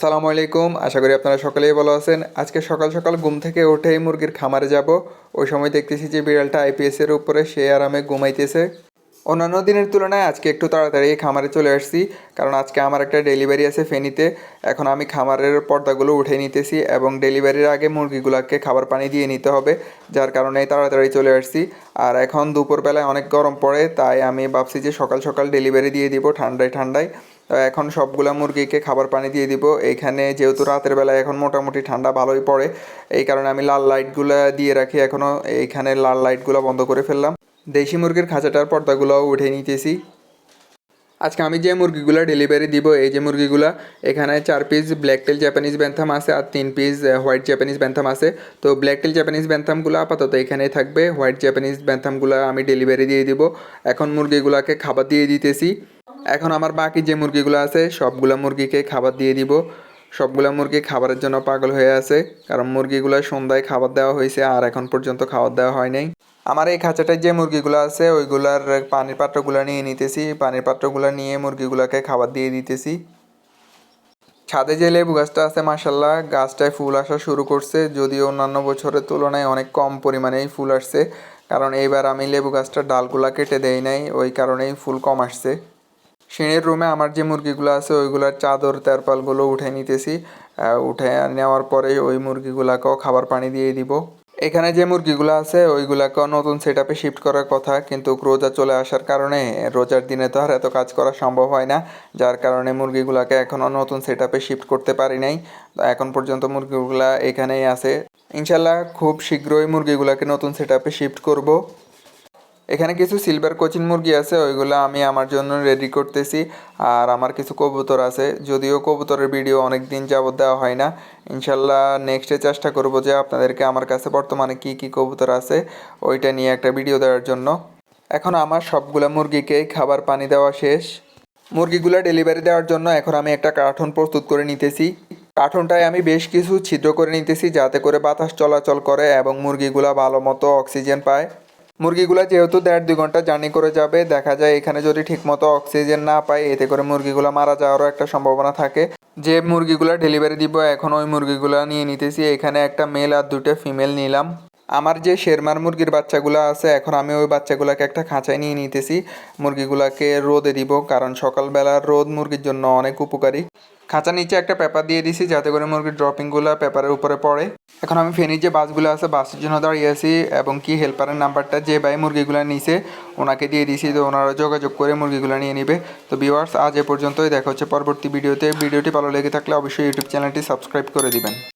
আসসালামু আলাইকুম। আশা করি আপনারা সকলেই ভালো আছেন। আজকে সকাল সকাল ঘুম থেকে উঠেই মুরগির খামারে যাব। ওই সময় দেখতেছি যে বিড়ালটা আইপিএসের উপরে সে আরামে ঘুমাইতেছে। অন্যান্য দিনের তুলনায় আজকে একটু তাড়াতাড়ি খামারে চলে আসছি, কারণ আজকে আমার একটা ডেলিভারি আছে ফেনীতে। এখন আমি খামারের পর্দাগুলো উঠে নিতেছি এবং ডেলিভারির আগে মুরগিগুলোকে খাবার পানি দিয়ে নিতে হবে, যার কারণে তাড়াতাড়ি চলে আসছি। আর এখন দুপুরবেলায় অনেক গরম পড়ে, তাই আমি ভাবছি যে সকাল সকাল ডেলিভারি দিয়ে দিব ঠান্ডায় ঠান্ডায়। এখন সবগুলা মুরগিকে খাবার পানি দিয়ে দিব। এইখানে যেহেতু রাতের বেলায় এখন মোটামুটি ঠান্ডা ভালোই পড়ে, এই কারণে আমি লাল লাইটগুলো দিয়ে রাখি এখনও এইখানে লাল লাইটগুলো বন্ধ করে ফেললাম। দেশি মুরগির খাঁচাটার পর্দাগুলোও উঠে নিতেছি। আজকে আমি যে মুরগিগুলো ডেলিভারি দিব, এই যে মুরগিগুলো, এখানে চার piece black tail Japanese bantam আছে আর তিন পিস হোয়াইট জাপানিজ ব্যান্থাম আছে। তো ব্ল্যাক টেল জাপানিজ ব্যান্থামগুলো আপাতত এখানেই থাকবে হোয়াইট জাপানিজ ব্যান্থামগুলো আমি ডেলিভারি দিয়ে দিব। এখন মুরগিগুলোকে খাবার দিয়ে দিতেছি। এখন আমার বাকি যে মুরগিগুলো আছে, সবগুলো মুরগিকে খাবার দিয়ে দিব। সবগুলো মুরগি খাবারের জন্য পাগল হয়ে আছে, কারণ মুরগিগুলো সন্ধ্যায় খাবার দেওয়া হয়েছে আর এখন পর্যন্ত খাবার দেওয়া হয় নাই। আমার এই খাঁচাটায় যে মুরগিগুলো আছে, ওইগুলার পানির পাত্রগুলো নিয়ে নিতেছি। পানির পাত্রগুলো নিয়ে মুরগিগুলোকে খাবার দিয়ে দিতেছি। ছাদে যে লেবু গাছটা আছে মাসাল্লাহ গাছটায় ফুল আসা শুরু করছে। যদিও অন্যান্য বছরের তুলনায় অনেক কম পরিমাণেই ফুল আসছে, কারণ এইবার আমি লেবু গাছটার ডালগুলা কেটে দেই নাই, ওই কারণেই ফুল কম আসছে। সিঁড়ির রুমে আমার যে মুরগিগুলো আছে, ওইগুলার চাদর, তেরপালগুলো উঠে নিতেছি। উঠে নেওয়ার পরে ওই মুরগিগুলাকেও খাবার পানি দিয়ে দিব। এখানে যে মুরগিগুলো আছে ওইগুলাকে নতুন সেট আপে শিফট করার কথা। কিন্তু রোজা চলে আসার কারণে রোজার দিনে তো আর এত কাজ করা সম্ভব হয় না। যার কারণে মুরগিগুলাকে এখনও নতুন সেট আপে শিফট করতে পারি নাই। এখন পর্যন্ত মুরগিগুলা এখানেই আছে। ইনশাল্লাহ খুব শীঘ্রই মুরগিগুলাকে নতুন সেট আপে শিফট করব। এখানে কিছু সিলভার কোচিন মুরগি আছে, ওইগুলো আমি আমার জন্য রেডি করতেছি। আর আমার কিছু কবুতর আছে, যদিও কবুতরের ভিডিও অনেক দিন যাবত দেওয়া হয় না। ইনশাল্লাহ নেক্সটে চেষ্টা করব যে আপনাদেরকে আমার কাছে বর্তমানে কি কি কবুতর আছে, ওইটা নিয়ে একটা ভিডিও দেওয়ার জন্য। এখন আমার সবগুলা মুরগিকেই খাবার পানি দেওয়া শেষ। মুরগিগুলো ডেলিভারি দেওয়ার জন্য এখন আমি একটা কার্টুন প্রস্তুত করে নিতেছি। কার্টুনটায় আমি বেশ কিছু ছিদ্র করে নিতেছি, যাতে করে বাতাস চলাচল করে এবং মুরগিগুলা ভালো মতো অক্সিজেন পায়। মুরগিগুলো যেহেতু দেড় দুই ঘণ্টা জার্নি করে যাবে, দেখা যায় এখানে যদি ঠিকমতো অক্সিজেন না পায়, এতে করে মুরগিগুলো মারা যাওয়ারও একটা সম্ভাবনা থাকে। যে মুরগিগুলো ডেলিভারি দিব, এখন ওই মুরগিগুলো নিয়ে নিতেছি। এখানে একটা মেল আর দুটো ফিমেল নিলাম। আমার যে শেরমার মুরগির বাচ্চাগুলো আছে, এখন আমি ওই বাচ্চাগুলোকে একটা খাঁচায় নিয়ে নিতেছি। মুরগিগুলোকে রোদে দিব, কারণ সকালবেলার রোদ মুরগির জন্য অনেক উপকারী। খাঁচার নিচে একটা পেপার দিয়ে দিছি, যাতে করে মুরগির ড্রপিংগুলো পেপারের উপরে পড়ে। এখন আমি ফেনির যে বাসগুলো আছে বাসের জন্য দাঁড়িয়ে আছি এবং কি হেল্পারের নাম্বারটা যে ভাই মুরগিগুলো নিছে, ওনাকে দিয়ে দিছি, তো ওনারা যোগাযোগ করে মুরগিগুলো নিয়ে নেবে। তো ভিউয়ার্স আজ এ পর্যন্তই, দেখা হচ্ছে পরবর্তী ভিডিওতে। ভিডিওটি ভালো লেগে থাকলে অবশ্যই ইউটিউব চ্যানেলটি সাবস্ক্রাইব করে দিবেন।